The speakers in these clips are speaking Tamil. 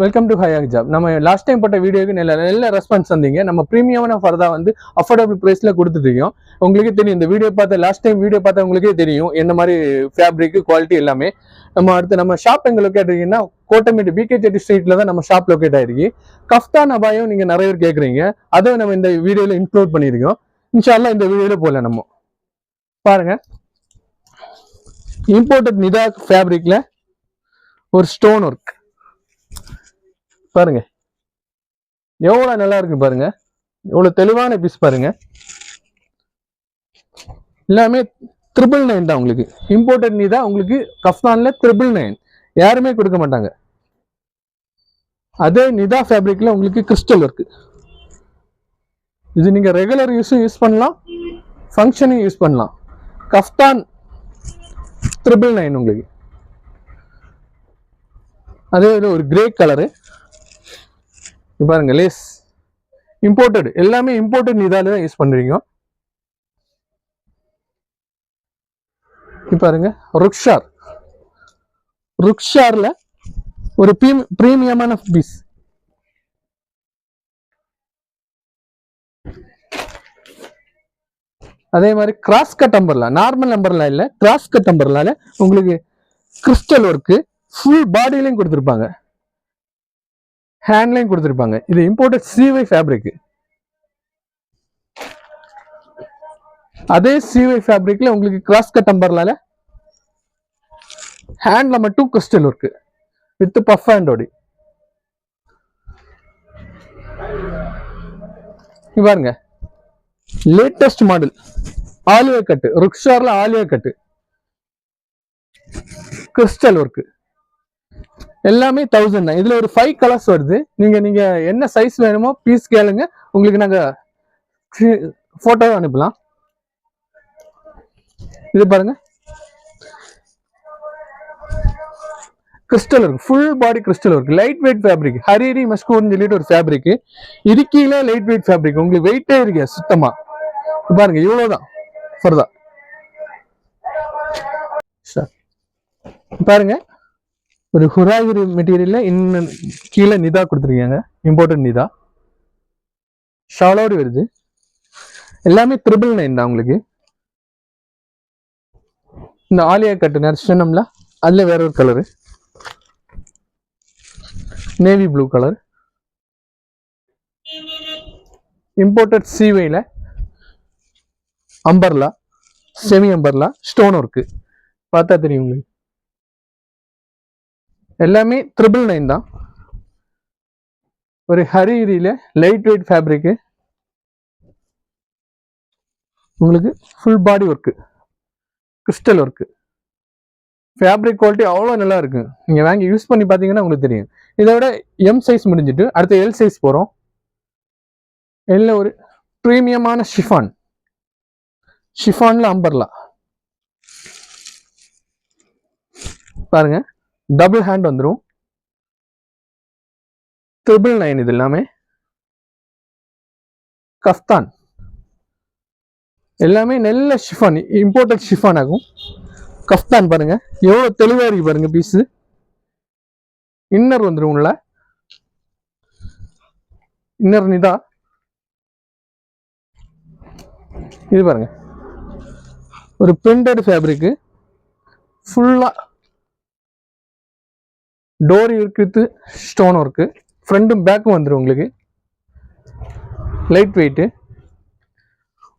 வெல்கம் டு ஹையாக் ஜாப் நம்ம லாஸ்ட் டைம் போட்ட வீடியோக்கு நல்ல நல்ல ரெஸ்பான்ஸ் வந்தீங்க நம்ம ப்ரீமியமான ஃபர்தா வந்து அஃபோர்டபுள் ப்ரைஸில் கொடுத்துருக்கோம் உங்களுக்கே தெரியும் இந்த வீடியோ பார்த்த லாஸ்ட் டைம் வீடியோ பார்த்தா உங்களுக்கே தெரியும் என்ன மாதிரி ஃபேப்ரிக் குவாலிட்டி எல்லாமே. நம்ம அடுத்து நம்ம ஷாப் எங்கே லொக்கேட் இருக்கீங்கன்னா கோட்டமேட்டு பிகே செட்டி ஸ்ட்ரீட்டில் தான் நம்ம ஷாப் லொக்கேட் ஆகிருக்கு. கஃப்தான் அபாயம் நீங்கள் நிறைய பேர் கேட்குறீங்க. அதை நம்ம இந்த வீடியோவில் இன்க்ளூட் பண்ணியிருக்கோம். இன்ஷால்லாம் இந்த வீடியோவில் போகல நம்ம. பாருங்க. இம்போர்ட்டட் நிதா ஃபேப்ரிக்கில் ஒரு ஸ்டோன் ஒர்க் பாருங்க. எவ்வளோ நல்லா இருக்கு பாருங்க. எவ்வளவு தெளிவான பீஸ் பாருங்க. எல்லாமே ட்ரிபிள் நைன் தான் உங்களுக்கு. இம்போர்ட்டட் நீ தான் உங்களுக்கு கஃப்தான்ல ட்ரிபிள் நைன் யாருமே கொடுக்க மாட்டாங்க. அதே நிதா ஃபேப்ரிக்கில் உங்களுக்கு கிறிஸ்டல் இருக்கு இது நீங்க ரெகுலர் யூஸும் யூஸ் பண்ணலாம். ஃபங்க்ஷனும் யூஸ் பண்ணலாம். கஃப்தான் ட்ரிபிள் நைன் உங்களுக்கு. அதே இது ஒரு கிரே கலரு பாருங்க லேஸ் இம்போர்ட்டட் எல்லாமே இம்போர்ட்டட் இதால தான் யூஸ் பண்ணுறீங்க இப்போ பாருங்க ருக்ஷார் ருக்ஷார்ல ஒரு பிரீமியமான பீஸ் அதே மாதிரி கிராஸ் கட் அம்பர்லா நார்மல் நம்பர்லாம் இல்ல கிராஸ் கட் அம்பர்லால உங்களுக்கு கிறிஸ்டல் ஒர்க்கு ஃபுல் பாடியிலையும் கொடுத்துருப்பாங்க. ஹேண்ட்லையும் கொடுத்துருப்பாங்க. இது இம்போர்ட்டட் சிவை ஃபேப்ரிக் அதே சிவை ஃபேப்ரிக்ல உங்களுக்கு கிராஸ் கட் அம்பர்லால ஹேண்ட்ல மட்டும் கிறிஸ்டல் ஒர்க்கு வித் பஃப் ஹேண்டோடி பாருங்க. லேட்டஸ்ட் மாடல் ஆலியா கட்டு ருக்ஷார்ல ஆலியா கட்டு கிறிஸ்டல் ஒர்க்கு எல்லாமே தௌசண்ட் தான். இதுல ஒரு ஃபைவ் கலர்ஸ் வருது. நீங்க நீங்க என்ன சைஸ் வேணுமோ பீஸ் கேளுங்க. உங்களுக்கு நாங்க போட்டோ அனுப்பலாம். இது பாருங்க. கிறிஸ்டல் இருக்கு ஃபுல் பாடி கிறிஸ்டல் இருக்கு லைட் வெயிட் ஃபேப்ரிக் ஹரிரி மஸ்கூர்னு சொல்லிட்டு ஒரு ஃபேப்ரிக் இது கீழே லைட் வெயிட் ஃபேப்ரிக் உங்களுக்கு வெயிட்டே இருக்கு சுத்தமா பாருங்க இவ்வளவுதான். ஃபர்தா பாருங்க. ஒரு ஹுராகிரி மெட்டீரியலில் இன்னும் கீழே நிதா கொடுத்துருக்காங்க. இம்போர்ட்டட் நிதா. ஷாலோடு வருது. எல்லாமே த்ரிபிள் நைன் தான் உங்களுக்கு. இந்த ஆலியா கட்டு நேரம் சொன்னோம்ல அதில் வேற ஒரு colour navy blue colour imported சீவையில் umbrella semi umbrella stone work பார்த்தா தெரியும் உங்களுக்கு. எல்லாமே ட்ரிபிள் நைன் தான். ஒரு ஹரிகிரியில லைட் வெயிட் ஃபேப்ரிக்கு உங்களுக்கு full body work crystal work fabric quality அவ்வளோ நல்லா இருக்கு. நீங்கள் வாங்கி யூஸ் பண்ணி பார்த்தீங்கன்னா உங்களுக்கு தெரியும். இதை விட எம் சைஸ் முடிஞ்சிட்டு அடுத்து எல் சைஸ் போகிறோம் எல்ல ஒரு ப்ரீமியமான ஷிஃபான் ஷிஃபானில் அம்பர்லா பாருங்கள் டபுள் ஹேண்ட் வந்துடும் ட்ரிபிள் நைன் இது எல்லாமே. கஃப்தான் எல்லாமே நல்ல ஷிஃபான் இம்போர்ட்டட் ஷிஃபான் ஆகும். கஃப்தான் பாருங்க. எவ்வளோ தெளிவாக இருக்கு பாருங்க பீஸு இன்னர் வந்துடும் உள்ள. இன்னர் நிதா. இது பாருங்க. ஒரு பிரிண்டட் ஃபேப்ரிக்கு ஃபுல்லாக டோர் இருக்குது ஸ்டோன் ஒர்க்கு ஃப்ரண்ட்டும் பேக்கும் வந்துடும் உங்களுக்கு. லைட் வெயிட்டு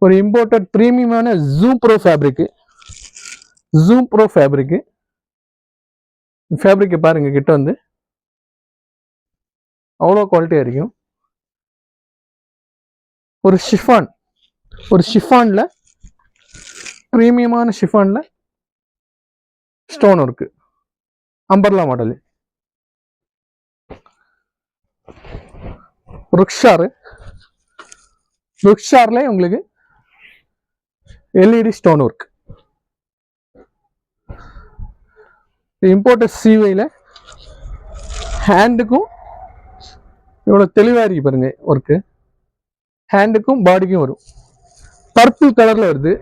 ஒரு imported ப்ரீமியமான zoom pro fabric zoom pro fabric ஃபேப்ரிக்கை பாருங்கள் கிட்ட வந்து. அவ்வளோ குவாலிட்டியாக இருக்கும். ஒரு ஷிஃபான் ஒரு ஷிஃபானில் ப்ரீமியமான ஷிஃபானில் ஸ்டோன் ஒர்க்கு அம்பர்லா மாடலு ருக்ஷாரு. ருக்ஷார்ல உங்களுக்கு எல்இடி ஸ்டோன் ஒர்க் இம்போர்ட்டட் சிவையில் ஹேண்டுக்கும் இவ்வளோ தெளிவாக இருக்கு பாருங்க ஒர்க்கு ஹேண்டுக்கும் பாடிக்கும் வரும். பர்பிள் கலரில் வருது.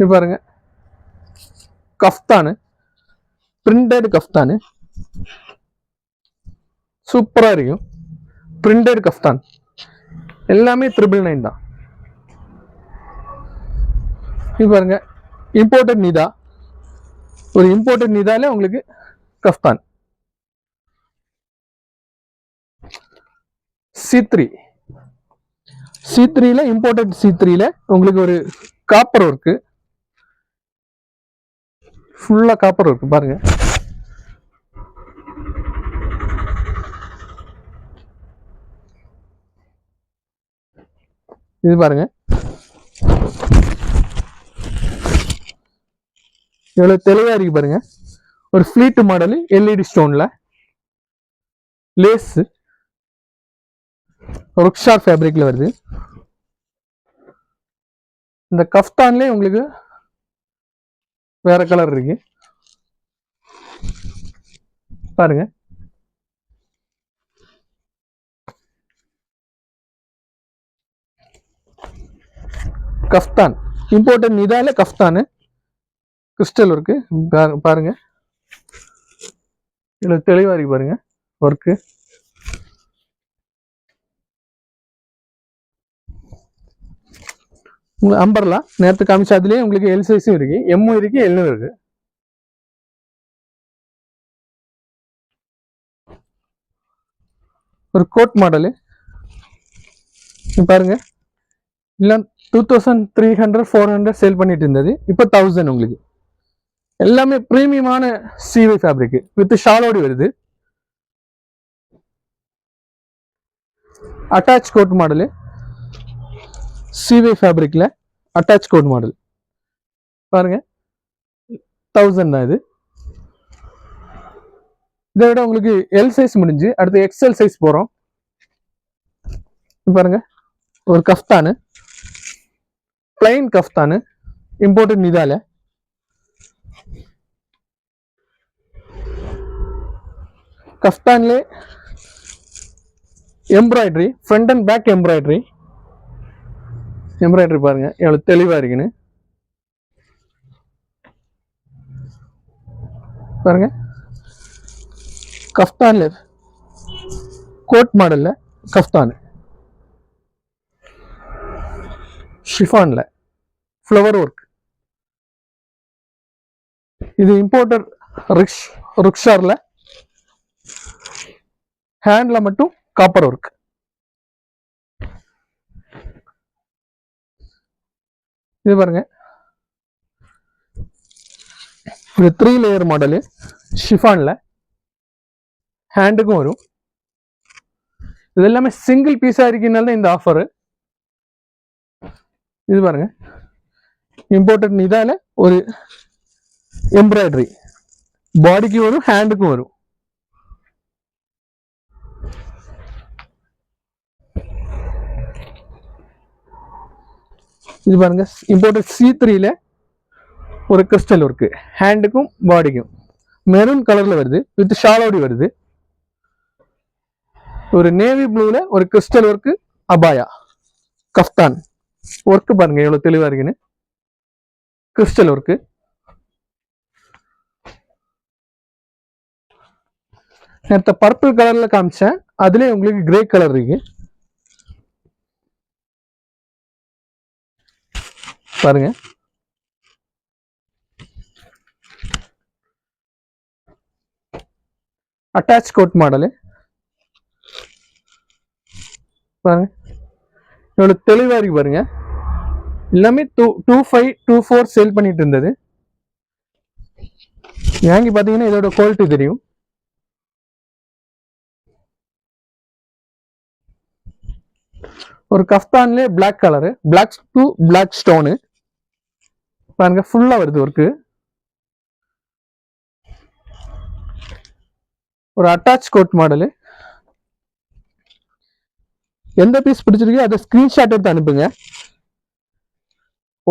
இப்போ பாருங்க. கஃப்தானு. Printed kaftan. சூப்பராக இருக்கும். Printed kaftan. எல்லாமே த்ரிபிள் நைன் தான். இது பாருங்க இம்போர்ட்டட் நிதா. ஒரு இம்போர்ட்டட் நிதால உங்களுக்கு கஃப்தான். சி த்ரீ சி த்ரீல இம்போர்ட்டட் சி த்ரீல உங்களுக்கு ஒரு காப்பர் ஒர்க்கு ஃபுல்லா காப்பர் ஒர்க்கு பாருங்க. இது பாருங்க. எவ்வளவு தெளிவா இருக்கு பாருங்க. ஒரு ஃபிளீட் மாடல் எல்இடி ஸ்டோன்ல லேஸ் ருக்ஷா ஃபேப்ரிக்ல வருது. இந்த கஃப்தான்லேயே உங்களுக்கு வேற கலர் இருக்கு. பாருங்க. கஃப்தான். இம்போர்ட்டட் நிதால கஃப்தானு? கிறிஸ்டல் ஒர்க்கு பாருங்க. இதில் தெளிவா இருக்கு பாருங்க. ஒர்க்கு உங்களுக்கு அம்பர்லா நேரத்துக்கு காமிச்சா அதுலேயே உங்களுக்கு எல் சைஸும் இருக்கு. எம்மும் இருக்கு எல்லும் இருக்கு. ஒரு கோட் மாடலு பாருங்க. இல்லை two thousand three hundred four hundred sale பண்ணிட்டு இருந்தது இப்போ தௌசண்ட் உங்களுக்கு. எல்லாமே ப்ரீமியமான சிவி ஃபேப்ரிக் வித் ஷாலோடி வருது. அட்டாச் கோட் மாடலு சிவி ஃபேப்ரிக்கில் அட்டாச் கோட் மாடல் பாருங்க. தௌசண்ட் தான் இது. இதை விட உங்களுக்கு எல் சைஸ் முடிஞ்சு அடுத்து எக்ஸ்எல் சைஸ் போகிறோம் பாருங்க. ஒரு கஃப்தானு. பிளைன் கஃப்தானு இம்போர்ட்டட் நிதால கஃப்தான்லே embroidery front and back embroidery embroidery பாருங்க எவ்வளவு தெளிவாக இருக்குன்னு. பாருங்க. கஃப்தான்ல கோட் மாடல்ல கஃப்தான் ஷிஃபான்ல ஃப்ளவர் ஒர்க் இது இம்போர்ட்டர் ரிக்ஷ் ரிக்ஷாரில் ஹேண்டில் மட்டும் காப்பர் ஒர்க் இது பாருங்க. இது த்ரீ லேயர் மாடலு ஷிஃபானில் ஹேண்டுக்கும் வரும். இது எல்லாமே சிங்கிள் பீஸாக இருக்கனால தான் இந்த ஆஃபர் இது பாருங்க. இம்பார்ட்டன்ட் இதால ஒரு எம்ப்ராய்டரி பாடிக்கு வரும் ஹேண்டுக்கும் வரும். இது பாருங்க இம்போர்ட்டட் சி த்ரீல ஒரு கிறிஸ்டல் ஒர்க்கு ஹேண்டுக்கும் பாடிக்கும் மெரூன் கலர்ல வருது வித் ஷாலோடி வருது. ஒரு நேவி ப்ளூல ஒரு crystal work abaya kaftan work பாருங்க எவ்வளவு தெளிவா இருக்குன்னு. Crystal work. நேரத்த பர்பிள் கலர்ல காமிச்சேன். அதுலயே உங்களுக்கு கிரே கலர் இருக்கு. பாருங்க. அட்டாச் கோட் மாடலு பாருங்க. இவ்வளவு தெளிவா இருக்கு பாருங்க. எல்லாமே two two five two four sale பண்ணிட்டு இருந்தது. வாங்கி பார்த்தீங்கன்னா இதோட குவாலிட்டி தெரியும். ஒரு கஃப்தான்லேயே black colour black to black stone பாருங்க ஃபுல்லாக வருது ஒர்க்கு ஒரு அட்டாச் கோட் மாடலு எந்த பீஸ் பிடிச்சிருக்கோ அதை ஸ்கிரீன்ஷாட் எடுத்து அனுப்புங்க.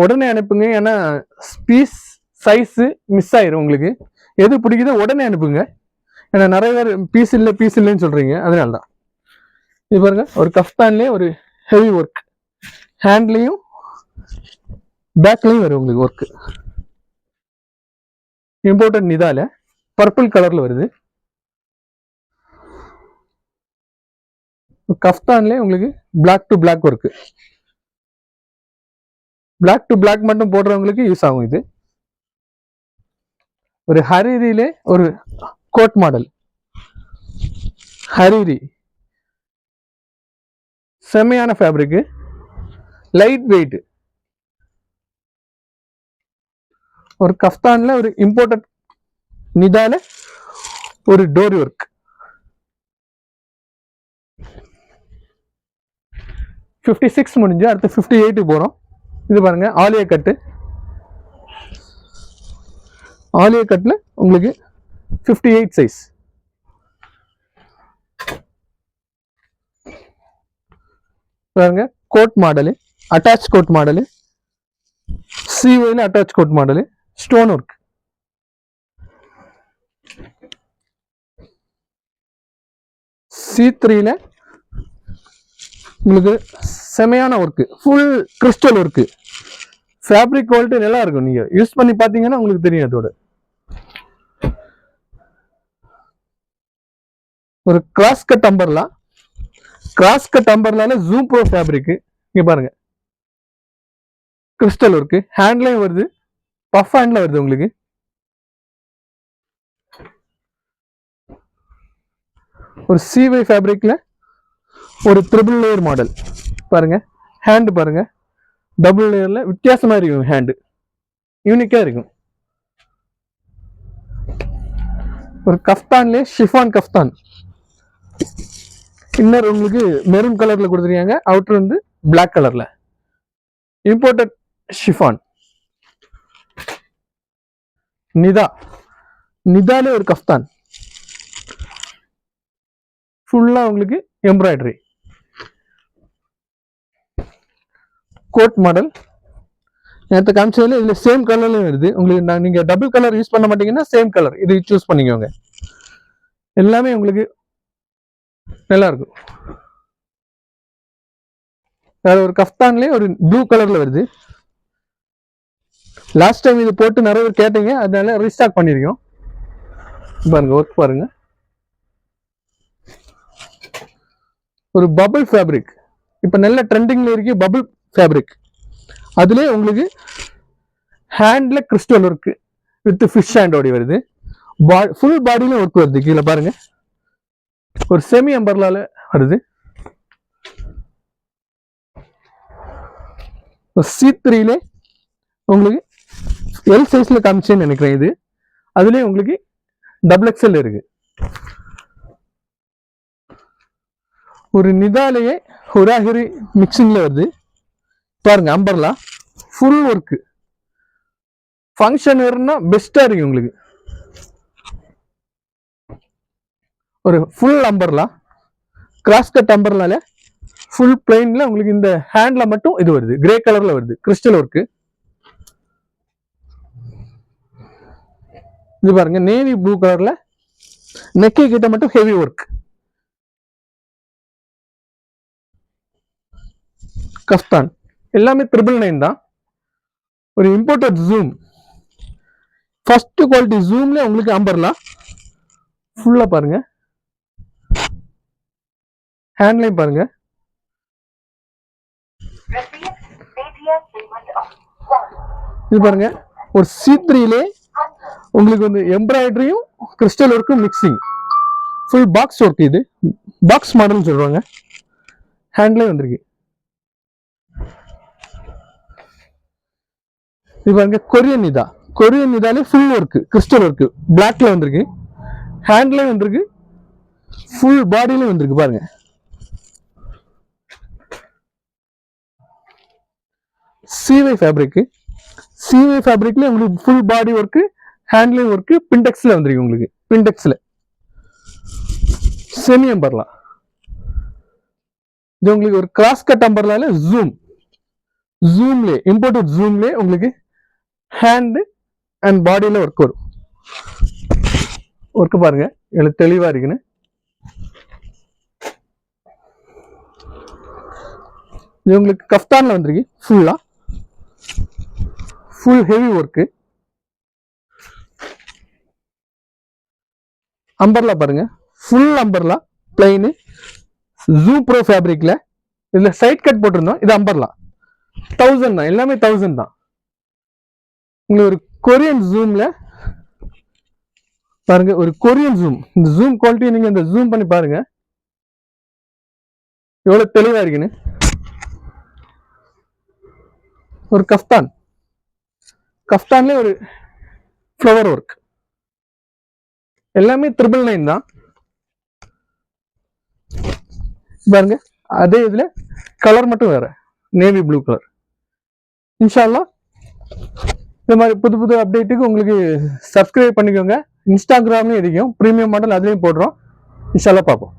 உடனே அனுப்புங்க. ஏன்னா ஸ்பீஸ் சைஸு மிஸ் ஆயிரும் உங்களுக்கு. எது பிடிக்குதோ உடனே அனுப்புங்க. ஏன்னா நிறைய பேர் பீஸ் இல்லை பீஸ் இல்லைன்னு சொல்கிறீங்க அதனால தான் இது பாருங்க. ஒரு கஃப்தான்லேயே ஒரு ஹெவி ஒர்க் ஹேண்ட்லேயும் பேக்லேயும் வரும் உங்களுக்கு ஒர்க்கு இம்போர்ட்டட் நிதால பர்பிள் கலர்ல வருது. கஃப்தான்லேயே உங்களுக்கு black to black work black to black மட்டும் போடுறவங்களுக்கு யூஸ் ஆகும் இது. ஒரு ஹரிரிலே ஒரு கோட் மாடல் ஹரிரி செம்மையான ஃபேப்ரிக்கு லைட் வெயிட் ஒரு கஃப்தான்ல ஒரு இம்போர்ட்டட் நிதால ஒரு டோரி ஒர்க் ஃபிஃப்டி சிக்ஸ் முடிஞ்சு அடுத்து ஃபிஃப்டி எயிட்டு போகிறோம் இது பாருங்க ஆலிய கட்டு. ஆலிய கட்டில் உங்களுக்கு ஃபிஃப்டி எயிட் சைஸ் பாருங்க coat model attach coat model சிஒயில் attach coat model stone work C த்ரீல உங்களுக்கு செமையான work full crystal work fabric quality நல்லா இருக்கும் நீங்கள் யூஸ் பண்ணி பார்த்தீங்கன்னா உங்களுக்கு தெரியும் அதோட. ஒரு cross cut umbrella cross cut அம்பர்லால zoom pro fabric இங்கே பாருங்க. கிறிஸ்டல் ஒர்க்கு ஹேண்ட்லையும் வருது. பஃப் ஹேண்ட்ல வருது உங்களுக்கு. ஒரு சிவை ஃபேப்ரிக்கில் ஒரு ட்ரிபிள் லேயர் மாடல் பாருங்க. ஹேண்டு பாருங்கள் டபுள் லேயரில் வித்தியாசமாக இருக்கும் ஹேண்டு யூனிக்காக இருக்கும். ஒரு கஃப்தான்லேயே ஷிஃபான் கஃப்தான். இன்னர் உங்களுக்கு மெரூன் கலரில் கொடுத்துருக்காங்க. அவுட்டர் வந்து பிளாக் கலரில் இம்போர்ட்டட் ஷிஃபான் நிதா. நிதாலே ஒரு கஃப்தான். ஃபுல்லாக உங்களுக்கு எம்ப்ராய்டரி கோட் மாடல். நேற்று காமிச்சதுல இதில் சேம் கலர்லையும் வருது. உங்களுக்கு நான் நீங்கள் டபுள் கலர் யூஸ் பண்ண மாட்டீங்கன்னா சேம் கலர் இது சூஸ் பண்ணிக்கோங்க. எல்லாமே உங்களுக்கு நல்லா இருக்கும். வேற ஒரு கஃப்தான்லேயே ஒரு ப்ளூ கலரில் வருது. லாஸ்ட் டைம் இது போட்டு நிறைய பேர் கேட்டீங்க. அதனால ரீஸ்டாக் பண்ணியிருக்கோம் பாருங்க ஒர்க் பாருங்க. ஒரு பபுள் ஃபேப்ரிக் இப்போ நல்ல ட்ரெண்டிங்கில் இருக்கு பபுள் ஃபேப்ரிக் அதுலேயே உங்களுக்கு ஹேண்டில் கிறிஸ்டல் ஒர்க்கு வித் ஃபிஷ் ஹேண்டோடி வருது. பா ஃபுல் பாடியிலும் ஒர்க் வருது. கீழே பாருங்க. ஒரு செமி அம்பர்லால வருது. சி த்ரீலே உங்களுக்கு எல் சைஸில் காமிச்சேன்னு நினைக்கிறேன் இது. அதுலயே உங்களுக்கு டபுள் எக்ஸ்எல் இருக்கு. ஒரு நிதாலேயே ஹுராஹிரி மிக்சிங்கில் வருது. பாருங்க அம்பர்லா. ஃபுல் ஒர்க்கு ஃபங்க்ஷன் வேறுனா பெஸ்ட்டாக இருக்கு உங்களுக்கு. ஒரு ஃபுல் அம்பர்லா கிராஸ் கட் அம்பர்லால ஃபுல் பிளெயினில் உங்களுக்கு இந்த ஹேண்டில் மட்டும் இது வருது. கிரே கலரில் வருது. கிறிஸ்டல் ஒர்க்கு இது பாருங்க நேவி ப்ளூ கலர்ல நெக்கை கிட்ட மட்டும் ஹெவி ஒர்க் கஸ்தான் எல்லாமே ட்ரிபிள் நைன் தான். ஒரு இம்போர்ட்டட் ஜூம் ஃபர்ஸ்ட் குவாலிட்டி ஜூம்லேயே உங்களுக்கு அம்பர்லா ஃபுல்லாக பாருங்க. ஹேண்ட்லையும் பாருங்க. இது பாருங்க. ஒரு சி த்ரீலே உங்களுக்கு வந்து எம்ப்ராய்டரியும் கிறிஸ்டல் ஒர்க்கும் மிக்சிங் ஃபுல் பாக்ஸ் ஒர்க் இது. பாக்ஸ் மாடல்னு சொல்லுவாங்க ஹேண்ட்லேயே வந்திருக்கு. இது பாருங்க கொரியன் இதா? கொரியன் இதாலே ஃபுல் ஒர்க்கு கிறிஸ்டல் ஒர்க்கு பிளாக்ல வந்திருக்கு. ஹேண்ட்லயும் வந்திருக்கு. ஃபுல் பாடியிலும் வந்திருக்கு பாருங்க. சிவை ஃபேப்ரிக் சிவை ஃபேப்ரிக்ல உங்களுக்கு full body work handling work பிண்டெக்ஸ்ல வந்திருக்கு உங்களுக்கு. பிண்டெக்ஸ்ல செமி அம்பர்லா இது உங்களுக்கு ஒரு கிராஸ் கட் அம்பர்லால ஜூம் ஜூம்ல இம்போர்ட்டட் ஜூம்லே உங்களுக்கு ஹேண்டு அண்ட் பாடியில ஒர்க் வரும். ஒர்க்கு பாருங்க. எனக்கு தெளிவாக இருக்குன்னு. இது உங்களுக்கு கஃப்தானில் வந்திருக்கு. ஃபுல்லா ஃபுல் ஹெவி ஒர்க்கு அம்பர்லா பாருங்க. Full umbrella plain zoom pro ஃபேப்ரிக்கில் இதில் சைட் கட் போட்டிருந்தோம். இது அம்பர்லா தௌசண்ட் தான். எல்லாமே தௌசண்ட் தான். உங்களுக்கு ஒரு கொரியன் ஜூமில் பாருங்க ஒரு கொரியன் ஜூம் இந்த ஜூம் குவாலிட்டி நீங்க இந்த ஜூம் பண்ணி பாருங்க. எவ்வளவு தெளிவா இருக்குன்னு. ஒரு கஃப்தான். கஃப்தான்ல ஒரு ஃப்ளவர் ஒர்க் எல்லாமே த்ரிபிள் நைன் தான். பாருங்க அதே இதுல கலர் மட்டும் வேற. நேவி ப்ளூ கலர் இன்ஷால்லா இந்த மாதிரி புது புது அப்டேட்டுக்கு உங்களுக்கு சப்ஸ்கிரைப் பண்ணிக்கோங்க. இன்ஸ்டாகிராம்லையும் இருக்கும் ப்ரீமியம் மாடல் அதுலேயும் போடுறோம். இன்ஷால்லாம் பார்ப்போம்.